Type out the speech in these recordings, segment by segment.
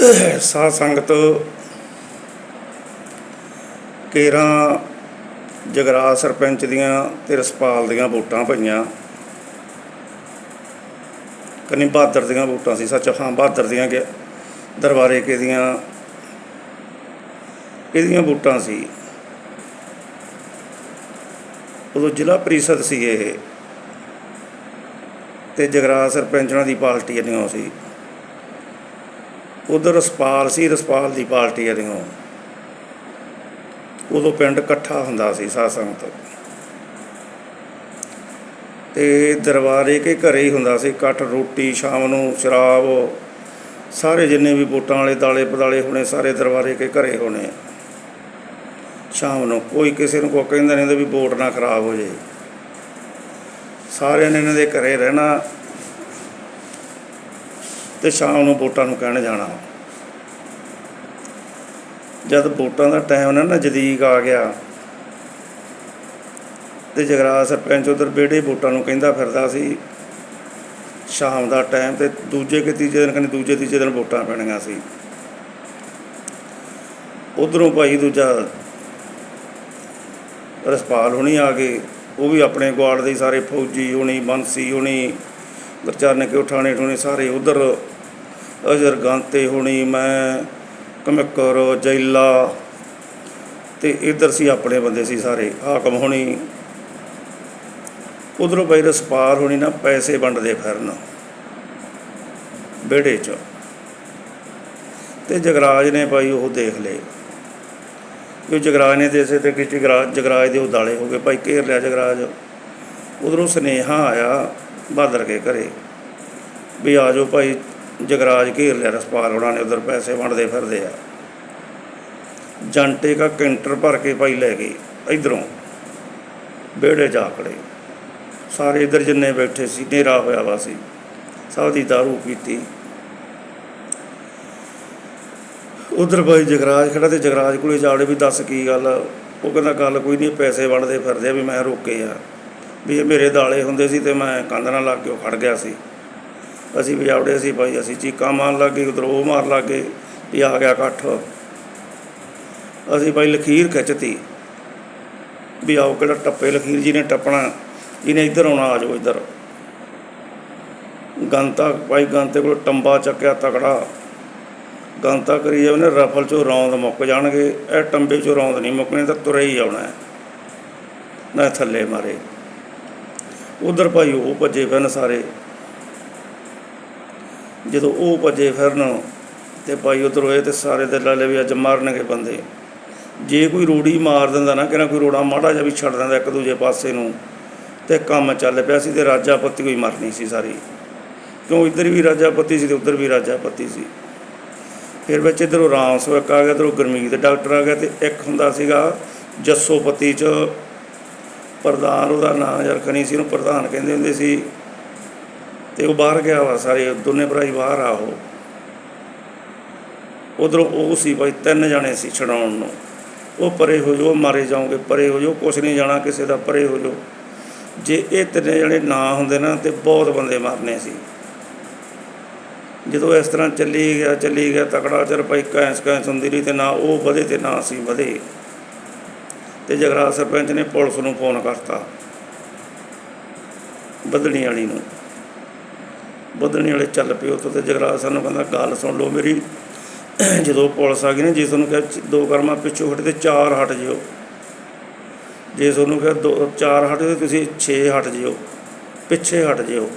ਸਾਧ ਸੰਗਤ ਕੇਰਾਂ ਜਗਰਾ ਸਰਪੰਚ ਦੀਆਂ ਤੇ ਰਸਪਾਲ ਦੀਆਂ ਵੋਟਾਂ ਪਈਆਂ। ਕਨੀ ਬਹਾਦਰ ਦੀਆਂ ਵੋਟਾਂ ਸੀ, ਸੱਚ ਹਾਂ, ਬਹਾਦਰ ਦੀਆਂ ਕਿ ਦਰਬਾਰੇ ਕੇ ਦੀਆਂ ਇਹਦੀਆਂ ਵੋਟਾਂ ਸੀ? ਉਦੋਂ ਜ਼ਿਲ੍ਹਾ ਪ੍ਰੀਸ਼ਦ ਸੀ ਇਹ, ਤੇ ਜਗਰਾ ਸਰਪੰਚਾਂ ਦੀ ਪਾਰਟੀ ਇਹਦੀਆਂ ਸੀ। ਉਧਰ ਰਸਪਾਲ ਸੀ, ਰਸਪਾਲ ਦੀ ਪਾਰਟੀ ਇਹਦੀਆਂ ਉਦੋਂ ਪਿੰਡ ਇਕੱਠਾ ਹੁੰਦਾ ਸੀ ਸਾਧ ਤੋਂ। ਤੇ ਦਰਬਾਰੇ ਕੇ ਘਰੇ ਹੀ ਹੁੰਦਾ ਸੀ ਇਕੱਠ ਰੋਟੀ, ਸ਼ਾਮ ਨੂੰ ਸ਼ਰਾਬ, ਸਾਰੇ ਜਿੰਨੇ ਵੀ ਵੋਟਾਂ ਵਾਲੇ ਦਾਲੇ ਪਦਾਲੇ ਹੋਣੇ, ਸਾਰੇ ਦਰਬਾਰੇ ਕੇ ਘਰੇ ਹੋਣੇ। ਸ਼ਾਮ ਨੂੰ ਕੋਈ ਕਿਸੇ ਨੂੰ ਕੋ ਕਹਿੰਦਾ ਨਹੀਂ ਹੁੰਦਾ ਵੀ ਵੋਟ ਨਾ ਖਰਾਬ ਹੋ ਜੇ। ਸਾਰਿਆਂ ਨੇ ਇਹਨਾਂ ਦੇ ਘਰੇ ਰਹਿਣਾ। ਤੇ ਸ਼ਾਮ ਨੂੰ ਵੋਟਾਂ ਨੂੰ ਕਹਿਣ ਜਾਣਾ। ਜਦ ਵੋਟਾਂ ਦਾ ਟਾਈਮ ਨਾ ਨਜ਼ਦੀਕ ਆ ਗਿਆ, ਤੇ ਜਗਰਾ ਸਰਪੰਚ ਉਧਰ ਬੇੜੇ ਵੋਟਾਂ ਨੂੰ ਕਹਿੰਦਾ ਫਿਰਦਾ ਸੀ, ਸ਼ਾਮ ਦਾ ਟਾਈਮ ਤੇ ਦੂਜੇ ਕਿ ਤੀਜੇ ਦਿਨ, ਕਹਿੰਦੇ ਦੂਜੇ ਤੀਜੇ ਦਿਨ ਵੋਟਾਂ ਪੈਣੀਆਂ ਸੀ। ਉਧਰੋਂ ਭਾਈ ਦੂਜਾ ਰਸਪਾਲ ਹੁਣੀ ਆ ਗਏ, ਉਹ ਵੀ ਆਪਣੇ ਗੁਆੜ ਦੇ ਸਾਰੇ ਫੌਜੀ ਹੋਣੀ, ਬੰਸੀ ਹੁਣੀ ਗੁਰਚਰਨ ਕੇ ਉਠਾਣੇ ਠੋਣੇ ਸਾਰੇ ਉਧਰ ਅਜਰ ਗਾਂਤੇ ਹੁਣੀ, ਮੈਂ, ਕਮਕਰ, ਜੈਲਾ, ਤੇ ਇਧਰ ਸੀ ਆਪਣੇ ਬੰਦੇ ਸੀ ਸਾਰੇ, ਹਾਕਮ ਹੋਣੀ। ਉਧਰੋਂ ਭਾਈ ਰਸਪਾਲ ਹੋਣੀ ਨਾ ਪੈਸੇ ਵੰਡਦੇ ਫਿਰਨ, ਵਿਹੜੇ 'ਚ। ਤੇ ਜਗਰਾਜ ਨੇ ਭਾਈ ਉਹ ਦੇਖ ਲਏ। ਕਿ ਜਗਰਾਜ ਨੇ ਦੇਸੇ ਤੇ ਕਿ ਜਗਰਾਜ ਜਗਰਾਜ ਦੇ ਉਦਾਲੇ ਹੋ ਗਏ। ਭਾਈ ਘੇਰ ਲਿਆ ਜਗਰਾਜ। ਉਧਰੋਂ ਸੁਨੇਹਾ ਆਇਆ। ਬਹਾਦਰ ਕੇ ਘਰੇ। ਵੀ ਆ ਜਾਓ ਭਾਈ, ਜਗਰਾਜ ਘੇਰ ਲਿਆ ਰਸਪਾਲ ਉਹਨਾਂ ਨੇ, ਉਧਰ ਪੈਸੇ ਵੰਡਦੇ ਫਿਰਦੇ ਆ। ਜੰਟੇ ਕਾ ਕੈਂਟਰ ਭਰ ਕੇ ਭਾਈ ਲੈ ਗਏ, ਇਧਰੋਂ। ਵਿਹੜੇ ਜਾ ਖੜੇ। ਸਾਰੇ ਇਧਰ ਜਿੰਨੇ ਬੈਠੇ ਸੀ, ਹਨੇਰਾ ਹੋਇਆ ਵਾ ਸੀ। ਸਭ ਦੀ ਦਾਰੂ ਪੀਤੀ। ਉਧਰ ਭਾਈ ਜਗਰਾਜ ਖੜਾ ਤੇ ਜਗਰਾਜ ਕੋਲੇ ਜਾੜੇ ਵੀ ਦੱਸ ਕੀ ਗੱਲ ਉਹ ਕਹਿੰਦਾ, ਗੱਲ ਕੋਈ ਨਹੀਂ ਪੈਸੇ ਵੰਡਦੇ ਫਿਰਦੇ ਆ ਵੀ ਮੈਂ ਰੋਕੇ ਆ ਵੀ ਇਹ ਮੇਰੇ ਦਾਲੇ ਹੁੰਦੇ ਸੀ ਤੇ ਮੈਂ ਕੰਧ ਨਾਲ ਲੱਗ ਕੇ ਉਹ ਖੜ ਗਿਆ ਸੀ। ਅਸੀਂ ਵੀ ਆਵੜੇ ਸੀ, ਭਾਈ ਅਸੀਂ ਚੀਕਾਂ ਮਾਰਨ ਲੱਗੇ ਉਧਰ ਉਹ ਮਾਰ ਲੱਗੇ ਵੀ ਆ ਗਿਆ ਇਕੱਠ। ਅਸੀਂ ਭਾਈ ਲਖੀਰ ਖਿੱਚਤੀ ਵੀ ਆਓ ਕਿਹੜਾ ਟੱਪੇ, ਲਖੀਰ ਜੀ ਨੇ ਟੱਪਣਾ ਜਿਹਨੇ ਇੱਧਰ ਆਉਣਾ, ਆ ਜਾਓ ਇੱਧਰ। ਗੰਤਾ, ਭਾਈ ਗੰਤੇ ਕੋਲ ਟੰਬਾ ਚੱਕਿਆ ਤਕੜਾ। ਗੰਤਾ ਕਰੀ ਜਾਵੇ ਨਾ, ਰਫਲ ਚੋਂ ਰੌਂਦ ਮੁੱਕ ਜਾਣਗੇ, ਇਹ ਟੰਬੇ ਚੋਂ ਰੌਂਦ ਨਹੀਂ ਮੁੱਕਣੇ, ਤਾਂ ਤੁਰੇ ਹੀ ਆਉਣਾ ਨਾ ਥੱਲੇ ਮਾਰੇ। ਉਧਰ ਭਾਈ ਉਹ ਭੱਜੇ ਫਿਰਨ ਸਾਰੇ। ਜਦੋਂ ਉਹ ਭੱਜੇ ਫਿਰਨ ਤੇ ਭਾਈ ਉਧਰ ਹੋਏ ਤੇ ਸਾਰੇ ਦੇ ਲਾਲੇ ਵੀ ਅੱਜ ਮਾਰਨਗੇ ਬੰਦੇ। ਜੇ ਕੋਈ ਰੋੜੀ ਮਾਰ ਦਿੰਦਾ ਨਾ ਕਿਹੜਾ ਕੋਈ ਰੋੜਾ ਮਾੜਾ ਜਿਹਾ ਵੀ ਛੱਡ ਦਿੰਦਾ ਇੱਕ ਦੂਜੇ ਪਾਸੇ ਨੂੰ, ਤੇ ਕੰਮ ਚੱਲ ਪਿਆ ਸੀ ਤੇ ਰਾਜਾਪਤੀ ਕੋਈ ਮਰਨੀ ਸੀ ਸਾਰੀ। ਕਿਉਂ ਇੱਧਰ ਵੀ ਰਾਜਾਪਤੀ ਸੀ ਤੇ ਉੱਧਰ ਵੀ ਰਾਜਾਪਤੀ ਸੀ। ਫਿਰ ਵਿੱਚ ਇੱਧਰੋਂ ਰਾਮ ਸਵਕ ਆ ਗਿਆ, ਇੱਧਰੋਂ ਗੁਰਮੀਤ, ਡਾਕਟਰ ਆ ਗਿਆ ਤੇ ਇੱਕ ਹੁੰਦਾ ਸੀਗਾ ਜੱਸੋਪਤੀ ਚ ਪ੍ਰਧਾਨ ਉਹਦਾ ਨਾਂ ਯਾਰ ਖਣੀ ਸੀ, ਉਹਨੂੰ ਪ੍ਰਧਾਨ ਕਹਿੰਦੇ ਹੁੰਦੇ ਸੀ। ਤੇ ਉਹ ਬਾਹਰ ਗਿਆ ਵਾ, ਸਾਰੇ ਦੋਨੇ ਭਰਾ ਹੀ ਬਾਹਰ ਆ ਉਹ। ਉਧਰੋਂ ਉਹ ਸੀ ਭਾਈ ਤਿੰਨ ਜਾਣੇ ਸੀ ਛਡਾਉਣ ਨੂੰ। ਉਹ ਪਰੇ ਹੋ ਜਾਓ, ਮਾਰੇ ਜਾਓਗੇ, ਪਰੇ ਹੋ ਜਾਓ, ਕੁਛ ਨਹੀਂ ਜਾਣਾ ਕਿਸੇ ਦਾ, ਪਰੇ ਹੋ ਜਾਓ। ਜੇ ਇਹ ਤਿੰਨੇ ਜਣੇ ਨਾ ਹੁੰਦੇ ਨਾ, ਤੇ ਬਹੁਤ ਬੰਦੇ ਮਰਨੇ ਸੀ। ਜਦੋਂ ਇਸ ਤਰ੍ਹਾਂ ਚੱਲੀ ਗਿਆ ਚੱਲੀ ਗਿਆ, ਤਕੜਾ ਚਿਰ ਭਾਈ ਕੈਂਸ ਕੈਂਸ ਹੁੰਦੀ ਰਹੀ ਤੇ ਨਾ ਉਹ ਵਧੇ ਤੇ ਨਾ ਅਸੀਂ ਵਧੇ। ਤੇ ਜਗਰਾ ਸਰਪੰਚ ਨੇ ਪੁਲਿਸ ਨੂੰ ਫੋਨ ਕਰਤਾ। ਬਦਲਣੀ ਵਾਲੀ ਨੂੰ। ਬਦਲਣੀ ਵਾਲੇ ਚੱਲ ਪਏ ਉੱਥੋਂ ਤੇ ਜਗਰਾ ਸਾਨੂੰ ਕਹਿੰਦਾ, ਗੱਲ ਸੁਣ ਲਓ ਮੇਰੀ। ਜਦੋਂ ਪੁਲਿਸ ਆ ਗਈ ਨਾ, ਜੇ ਤੁਹਾਨੂੰ ਕਿਹਾ ਦੋ ਕਰਮਾ ਪਿੱਛੋਂ ਹਟ ਤੇ ਚਾਰ ਹਟ ਜਿਓ। ਜੇ ਤੁਹਾਨੂੰ ਕਿਹਾ ਦੋ, ਚਾਰ ਹਟ ਤੇ ਤੁਸੀਂ 6 ਹਟ ਜਿਓ। ਪਿੱਛੇ ਹਟ ਜਿਓ।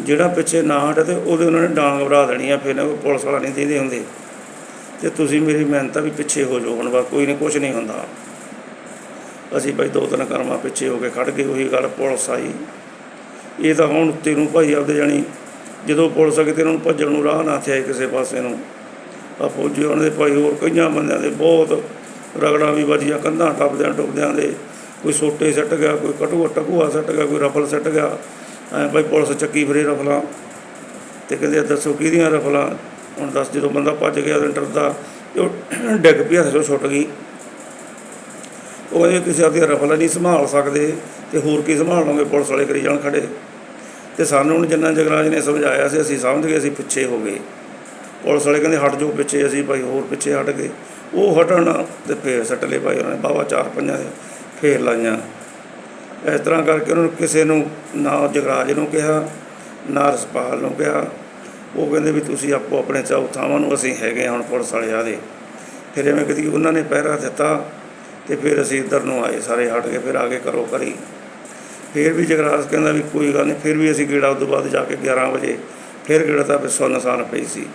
ਜਿਹੜਾ ਪਿੱਛੇ ਨਾ ਹਟੇ ਤੇ ਉਹਦੇ ਉਹਨਾਂ ਨੇ ਡਾਂਗ ਵਰਾ ਦੇਣੀ ਆ ਫਿਰ ਨਾ ਕੋਈ ਪੁਲਿਸ ਵਾਲਾ ਨਹੀਂ ਦੇਦੇ ਹੁੰਦੇ। ਤੇ ਤੁਸੀਂ ਮੇਰੀ ਮਿਹਨਤ ਆ ਵੀ ਪਿੱਛੇ ਹੋ ਜਾਓ, ਹੁਣ ਬਸ ਕੋਈ ਨਹੀਂ ਕੁਝ ਨਹੀਂ ਹੁੰਦਾ। ਅਸੀਂ ਭਾਈ ਦੋ ਤਿੰਨ ਕਰਮਾਂ ਪਿੱਛੇ ਹੋ ਕੇ ਖੜ ਗਏ, ਉਹੀ ਗੱਲ ਪੁਲਿਸ ਆਈ। ਇਹ ਤਾਂ ਹੁਣ ਉੱਤੇ ਨੂੰ ਭਾਈ ਆਪਦੇ ਜਾਣੀ, ਜਦੋਂ ਪੁਲਿਸ ਆ ਕਿਤੇ ਇਹਨਾਂ ਨੂੰ ਭੱਜਣ ਨੂੰ ਰਾਹ ਨਾ ਥਿਆ ਕਿਸੇ ਪਾਸੇ ਨੂੰ ਆ ਫੌਜੀ ਉਹਨਾਂ ਦੇ ਭਾਈ ਹੋਰ ਕਈਆਂ ਬੰਦਿਆਂ ਦੇ ਬਹੁਤ ਰਗੜਾ ਵੀ ਵੱਜੀਆਂ, ਕੰਧਾਂ ਟੱਪਦਿਆਂ ਟੁੱਪਦਿਆਂ ਦੇ, ਕੋਈ ਸੋਟੇ ਸੱਟ ਗਿਆ, ਕੋਈ ਕਟੂਆ, ਟਕੂਆ ਸੱਟ ਗਿਆ, ਕੋਈ ਰਫਲ ਸੱਟ ਗਿਆ। ਐ ਭਾਈ ਪੁਲਿਸ ਚੱਕੀ ਫਿਰੇ ਰਫਲਾਂ, ਤੇ ਕਹਿੰਦੇ ਦੱਸੋ ਕਿਹਦੀਆਂ ਰਫਲਾਂ? ਹੁਣ ਦੱਸ ਜਦੋਂ ਬੰਦਾ ਭੱਜ ਗਿਆ ਤੇ ਡਰਦਾ, ਤੇ ਉਹ ਡਿੱਗ ਪਿਆ ਹੱਥੋਂ ਛੁੱਟ ਗਈ। ਉਹ ਇਹ ਕਿਸੇ ਆਪਦੀ ਰਫਲ ਨਹੀਂ ਸੰਭਾਲ ਸਕਦੇ, ਤੇ ਹੋਰ ਕੀ ਸੰਭਾਲ ਲਓਗੇ, ਪੁਲਿਸ ਵਾਲੇ ਕਰੀ ਜਾਣ ਖੜੇ। ਤੇ ਸਾਨੂੰ ਹੁਣ ਜਿੰਨਾ ਜਗਰਾਜ ਨੇ ਸਮਝਾਇਆ ਸੀ, ਅਸੀਂ ਸਮਝ ਗਏ, ਅਸੀਂ ਪਿੱਛੇ ਹੋ ਗਏ। ਪੁਲਿਸ ਵਾਲੇ ਕਹਿੰਦੇ, ਹਟ ਜਾਓ ਪਿੱਛੇ, ਅਸੀਂ ਭਾਈ ਹੋਰ ਪਿੱਛੇ ਹਟ ਗਏ। ਉਹ ਹਟਣ ਤੇ ਫੇਰ ਸੱਟ ਲਏ ਭਾਈ ਉਹਨਾਂ ਨੇ ਬਾਵਾ ਚਾਰ ਪੰਜਾਂ ਦੇ ਫੇਰ ਲਾਈਆਂ। ਇਸ ਤਰ੍ਹਾਂ ਕਰਕੇ ਉਹਨਾਂ ਨੂੰ ਕਿਸੇ ਨੂੰ ਨਾ ਜਗਰਾਜ ਨੂੰ ਕਿਹਾ, ਨਾ ਰਸਪਾਲ ਨੂੰ ਕਿਹਾ ਉਹ ਕਹਿੰਦੇ ਵੀ ਤੁਸੀਂ ਆਪੋ ਆਪਣੇ ਚਾਉ ਥਾਵਾਂ ਨੂੰ ਅਸੀਂ ਹੈਗੇ ਹਾਂ ਹੁਣ ਪੁਲਿਸ ਵਾਲੇ ਆਦੇ ਫਿਰ ਐਵੇਂ ਕਦੀ ਉਹਨਾਂ ਨੇ ਪਹਿਰਾ ਦਿੱਤਾ ਤੇ ਫਿਰ ਅਸੀਂ ਇੱਧਰ ਨੂੰ ਆਏ, ਸਾਰੇ ਹਟ ਕੇ ਫਿਰ ਆ ਕੇ ਕਰੋ ਕਰੀ ਫਿਰ ਵੀ ਜਗਰਾਜ ਕਹਿੰਦਾ ਵੀ ਕੋਈ ਗੱਲ ਨਹੀਂ, ਫਿਰ ਵੀ ਅਸੀਂ ਗੇੜਾ ਉਦੋਂ ਬਾਅਦ ਜਾ ਕੇ 11 ਵਜੇ ਫਿਰ ਗੇੜਾ ਤਾਂ ਪਿੱਛੋਂ ਸੁੰਨ ਪਈ ਸੀ।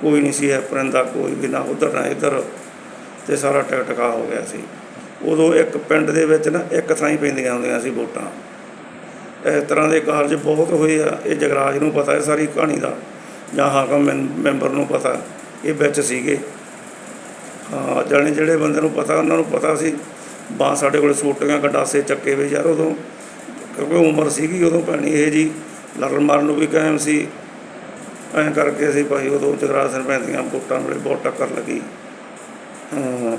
ਕੋਈ ਨਹੀਂ ਸੀ ਹੈ ਪਰਿੰਦਾ, ਕੋਈ ਵੀ ਨਾ ਉਧਰ ਨਾ ਇੱਧਰ ਤੇ ਸਾਰਾ ਟਕਟਕਾ ਹੋ ਗਿਆ ਸੀ। ਉਦੋਂ ਇੱਕ ਪਿੰਡ ਦੇ ਵਿੱਚ ਨਾ ਇੱਕ ਥਾਂ ਹੀ ਪੈਂਦੀਆਂ ਹੁੰਦੀਆਂ ਸੀ ਵੋਟਾਂ। ਇਸ ਤਰ੍ਹਾਂ ਦੇ ਕਾਰਜ ਬਹੁਤ ਹੋਏ ਆ, ਇਹ ਜਗਰਾਜ ਨੂੰ ਪਤਾ ਹੈ ਸਾਰੀ ਕਹਾਣੀ ਦਾ। ਜਾਂ ਹਾਕਮ ਮੈਂ- ਮੈਂਬਰ ਨੂੰ ਪਤਾ, ਇਹ ਵਿੱਚ ਸੀਗੇ। ਹਾਂ, ਜਾਣੇ ਜਿਹੜੇ ਬੰਦੇ ਨੂੰ ਪਤਾ, ਉਹਨਾਂ ਨੂੰ ਪਤਾ ਸੀ ਬਾ ਸਾਡੇ ਕੋਲ ਸੋਟੀਆਂ, ਗੰਡਾਸੇ ਚੱਕੇ ਵੇ ਯਾਰ ਉਦੋਂ। ਕਿਉਂਕਿ ਉਮਰ ਸੀਗੀ ਉਦੋਂ ਭੈਣੀ ਇਹ ਜੀ, ਲੜਨ ਮਾਰਨ ਨੂੰ ਵੀ ਕਾਇਮ ਸੀ। ਐਂ ਕਰਕੇ ਅਸੀਂ ਭਾਈ ਉਦੋਂ ਜਗਰਾਸਨ ਪੈਂਦੀਆਂ ਵੋਟਾਂ ਵੇਲੇ ਬਹੁਤ ਟੱਕਰ ਲੱਗੀ। ਹਾਂ।